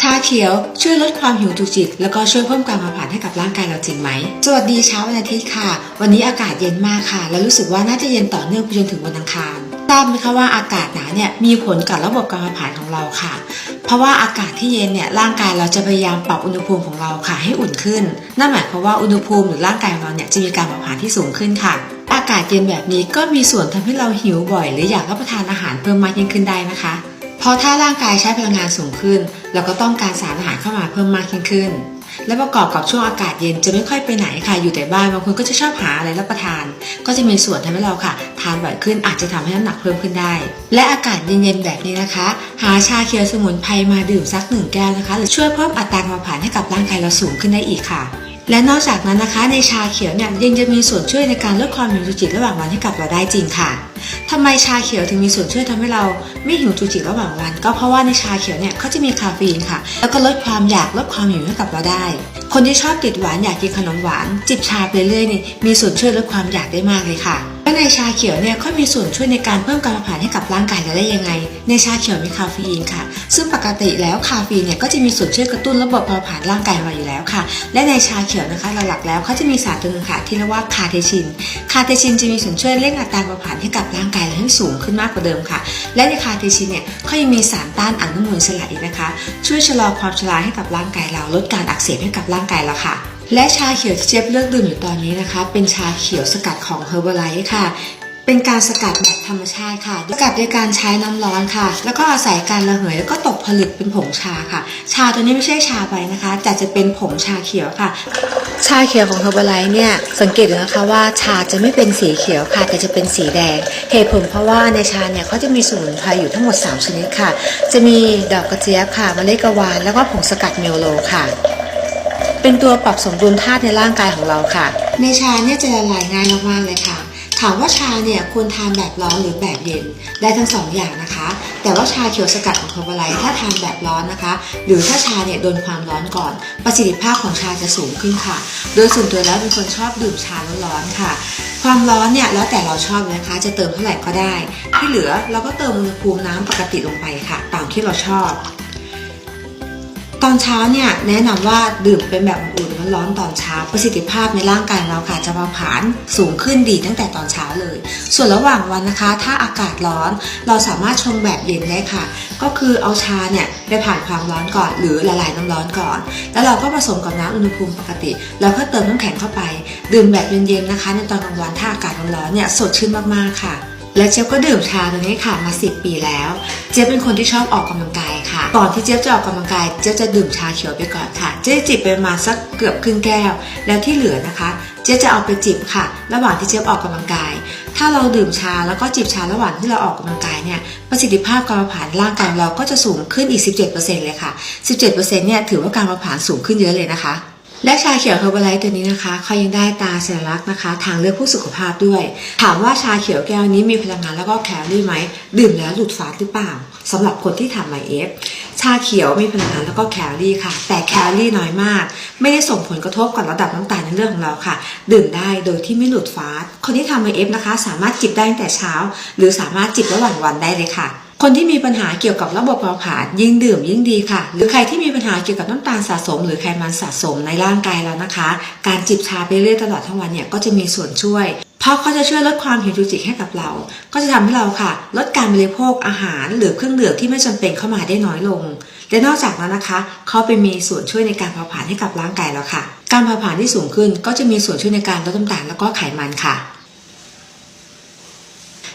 ชาเขียวช่วยลดความหิวจุกจิกแล้วก็ช่วยเพิ่มการเผาผลาญให้กับร่างกายเราจริงไหม สวัสดีเช้าวันอาทิตย์ค่ะ วันนี้อากาศเย็นมากค่ะ และรู้สึกว่าน่าจะเย็นต่อเนื่องไปจนถึงวันอังคารทราบไหมคะว่าอากาศหนาวเนี่ยมีผลกับระบบการเผาผลาญของเราค่ะ เพราะว่าอากาศที่เย็นเนี่ยร่างกายเราจะพยายามปรับอุณหภูมิของเราค่ะให้อุ่นขึ้น นั่นหมายความว่าอุณหภูมิหรือร่างกายของเราเนี่ยจะมีการเผาผลาญที่สูงขึ้นค่ะอากาศเย็นแบบนี้ก็มีส่วนทำให้เราหิวบ่อย หรืออยากรับประทานอาหารเพิ่มมากยิ่งขึ้นได้นะคะ เพราะถ้าร่างกายใช้พลังงานสูงขึ้น เราก็ต้องการสารอาหารเข้ามาเพิ่มมากยิ่งขึ้น และประกอบกับช่วงอากาศเย็นจะไม่ค่อยไปไหนค่ะอยู่แต่บ้านบางคนก็จะชอบหาอะไรรับประทาน ก็จะมีส่วนทำให้เราค่ะ ทานบ่อยขึ้นอาจจะทำให้น้ำหนักเพิ่มขึ้นได้ และอากาศเย็นๆแบบนี้นะคะ หาชาเขียวสมุนไพรมาดื่มสักหนึ่งแก้วนะคะหรือช่วยเพิ่มอัตราการผาผลาญให้กับร่างกายเราสูงขึ้นได้อีกค่ะ และนอกจากนั้นนะคะในชาเขียวเนี่ยยังจะมีส่วนช่วยในการลดความหิวจุกจิกระหว่างวันให้กับเราได้จริงค่ะทำไมชาเขียวถึงมีส่วนช่วยทำให้เราไม่หิวจุกจิกระหว่างวัน ก็เพราะว่าในชาเขียวเนี่ยเขาจะมีคาเฟอีนค่ะ แล้วก็ลดความอยากลดความหิวให้กับเราได้ คนที่ชอบติดหวานอยากกินขนมหวาน จิบชาไปเรื่อยนี่มีส่วนช่วยลดความอยากได้มากเลยค่ะ และในชาเขียวเนี่ยเขามีส่วนช่วยในการเพิ่มการเผาผลาญให้กับร่างกายเราได้ยังไง ในชาเขียวมีคาเฟอีนค่ะ ซึ่งปกติแล้วคาเฟอีนเนี่ยก็จะมีส่วนช่วยกระตุ้นระบบเผาผลาญร่างกายเราอยู่แล้วค่ะ และในชาเขียวนะคะหลักๆแล้วเขาจะมีสารตัวหนึงค่ะที่เรียกว่าคาเทชิน คาเทชินจะมีส่วนช่วยเร่งอัตราการเผาผลาญให้กับร่างกายเราให้สูงขึ้นมากกว่าเดิมค่ะ และในคาเทชินเนี่ยเขายังมีสารต้านอนุมูลอิสระอีกนะคะ ช่วยชะลอความชราให้กับร่างกายเราลดการอักเสบให้กับร่างกายเราค่ะ และชาเขียวที่เจี๊ยบเลือกดื่มอยู่ตอนนี้นะคะ เป็นชาเขียวสกัดของ Herbalife ค่ะ เป็นการสกัดแบบธรรมชาติค่ะ สกัดโดยการใช้น้ำร้อนค่ะ แล้วก็อาศัยการระเหยแล้วก็ตกผลึกเป็นผงชาค่ะ ชาตัวนี้ไม่ใช่ชาไปนะคะแต่จะเป็นผงชาเขียวค่ะ ชาเขียวของ Herbalife เนี่ยสังเกตดูนะคะว่าชาจะไม่เป็นสีเขียวค่ะ แต่จะเป็นสีแดง เหตุผลเพราะว่าในชาเนี่ยเขาจะมีสมุนไพรอยู่ทั้งหมด 3 ชนิดค่ะ จะมีดอกกระเจี๊ยบค่ะมเมล็ดกะวานแล้วก็ผงสกัดเมลโลค่ะ เป็นตัวปรับสมดุลธาตุในร่างกายของเราค่ะ ในชาเนี่ยจะละลายง่ายมากๆเลยค่ะ ถามว่าชาเนี่ยควรทานแบบร้อนหรือแบบเย็นได้ทั้งสองอย่างนะคะ แต่ว่าชาเขียวสกัดของคาร์บไลถ้าทานแบบร้อนนะคะ หรือถ้าชาเนี่ยโดนความร้อนก่อน ประสิทธิภาพของชาจะสูงขึ้นค่ะ โดยส่วนตัวแล้วเป็นคนชอบดื่มชาร้อนๆค่ะความร้อนเนี่ยแล้วแต่เราชอบนะคะ จะเติมเท่าไหร่ก็ได้ ที่เหลือเราก็เติมอุณหภูมิน้ำปกติลงไปค่ะ ตามที่เราชอบ ตอนเช้าเนี่ยแนะนำว่าดื่มเป็นแบบอุ่นๆร้อนตอนเช้าประสิทธิภาพในร่างกายเราค่ะจะเผาผลาญสูงขึ้นดีตั้งแต่ตอนเช้าเลย ส่วนระหว่างวันนะคะ ถ้าอากาศร้อนเราสามารถชงแบบเย็นได้ค่ะ ก็คือเอาชาเนี่ยไปผ่านความร้อนก่อน หรือละลายน้ำร้อนก่อน แล้วเราก็ผสมกับน้ำอุณหภูมิปกติ แล้วก็เติมน้ำแข็งเข้าไป ดื่มแบบเย็นๆนะคะ ในตอนกลางวันถ้าอากาศร้อนๆเนี่ยสดชื่นมากๆค่ะ และเจี๊ยบก็ดื่มชาตัวนี้ค่ะมา 10 ปีแล้ว เจี๊ยบเป็นคนที่ชอบออกกำลังกายค่ะ ก่อนที่เจี๊ยบจะออกกำลังกายเจี๊ยบจะดื่มชาเขียวไปก่อนค่ะ เจี๊ยบจิบไปประมาณสักเกือบครึ่งแก้ว แล้วที่เหลือนะคะ เจี๊ยบจะเอาไปจิบค่ะ ระหว่างที่เจี๊ยบออกกำลังกาย ถ้าเราดื่มชาแล้วก็จิบชาระหว่างที่เราออกกำลังกายเนี่ยประสิทธิภาพการผาผลาญร่างกายเราก็จะสูงขึ้นอีก 17%เลยค่ะ 17%เนี่ยถือว่าการผาผลาญสูงขึ้นเยอะเลยนะคะ และชาเขียวเฮอร์บไลท์ตัวนี้นะคะเขายังได้ตาสัญลักษณ์นะคะ ทางเลือกผู้สุขภาพด้วย ถามว่าชาเขียวแก้วนี้มีพลังงานแล้วก็แคลอรี่ไหม ดื่มแล้วหลุดฟาสหรือเปล่าสำหรับคนที่ทำไมเอฟชาเขียวมีพลังงานแล้วก็แคลอรี่ค่ะ แต่แคลอรี่น้อยมาก ไม่ได้ส่งผลกระทบกับระดับน้ำตาลในเลือดของเราค่ะ ดื่มได้โดยที่ไม่หลุดฟาสคนที่ทำไมเอฟนะคะ สามารถจิบได้ตั้งแต่เช้า หรือสามารถจิบระหว่างวันได้เลยค่ะ คนที่มีปัญหาเกี่ยวกับระบบเผาผลาญยิ่งดื่มยิ่งดีค่ะ หรือใครที่มีปัญหาเกี่ยวกับน้ำตาลสะสม หรือไขมันสะสมในร่างกายแล้วนะคะ การจิบชาไปเรื่อยตลอดทั้งวันเนี่ยก็จะมีส่วนช่วย เพราะเขาจะช่วยลดความหิวจุกจิกให้กับเรา ก็จะทำให้เราค่ะ ลดการบริโภคอาหารหรือเครื่องดื่มที่ไม่จำเป็นเข้ามาได้น้อยลงและนอกจากนั้นนะคะ เขาไปมีส่วนช่วยในการเผาผลาญให้กับร่างกายเราค่ะ การเผาผลาญที่สูงขึ้นก็จะมีส่วนช่วยในการลดน้ำตาลแล้วก็ไขมันค่ะ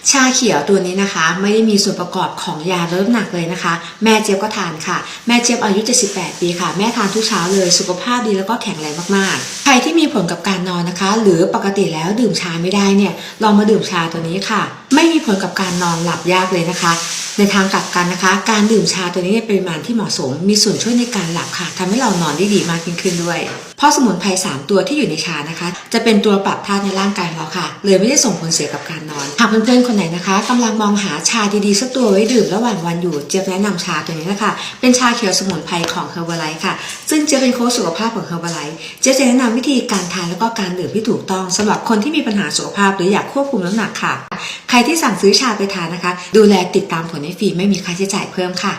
ชาเขียวตัวนี้นะคะ ไม่ได้มีส่วนประกอบของยาลดน้ำหนักเลยนะคะ แม่เจี๊ยบก็ทานค่ะ แม่เจี๊ยบอายุ 78 ปีค่ะ แม่ทานทุกเช้าเลยสุขภาพดีแล้วก็แข็งแรงมากๆ ใครที่มีผลกับการนอนนะคะ หรือปกติแล้วดื่มชาไม่ได้เนี่ยลองมาดื่มชาตัวนี้ค่ะ ไม่มีผลกับการนอนหลับยากเลยนะคะ ในทางกลับกันนะคะ การดื่มชาตัวนี้ในปริมาณที่เหมาะสม มีส่วนช่วยในการหลับค่ะทำให้เรานอนได้ดีมากยิ่งขึ้นด้วย เพราะสมุนไพร3ตัวที่อยู่ในชานะคะ จะเป็นตัวปรับธาตุในร่างกายเราค่ะ เลยไม่ได้ส่งผลเสียกับการนอนหากเพื่อนๆคนไหนนะคะกำลังมองหาชาดีๆสักตัวไว้ดื่มระหว่างวันอยู่เจี๊ยบแนะนำชาตัวนี้นะคะ เป็นชาเขียวสมุนไพรของ Herbalife ค่ะ ซึ่งเจี๊ยบเป็นโค้ชสุขภาพของ Herbalife เจี๊ยบจะแนะนำวิธีการทานแล้วก็การดื่มที่ถูกต้องสำหรับคนที่มีปัญหาสุขภาพหรืออยากควบคุมน้ำหนักค่ะ ใครที่สั่งซื้อชาไปทานนะคะ ดูแลติดตามผลให้ฟรีไม่มีค่าใช้จ่ายเพิ่มค่ะ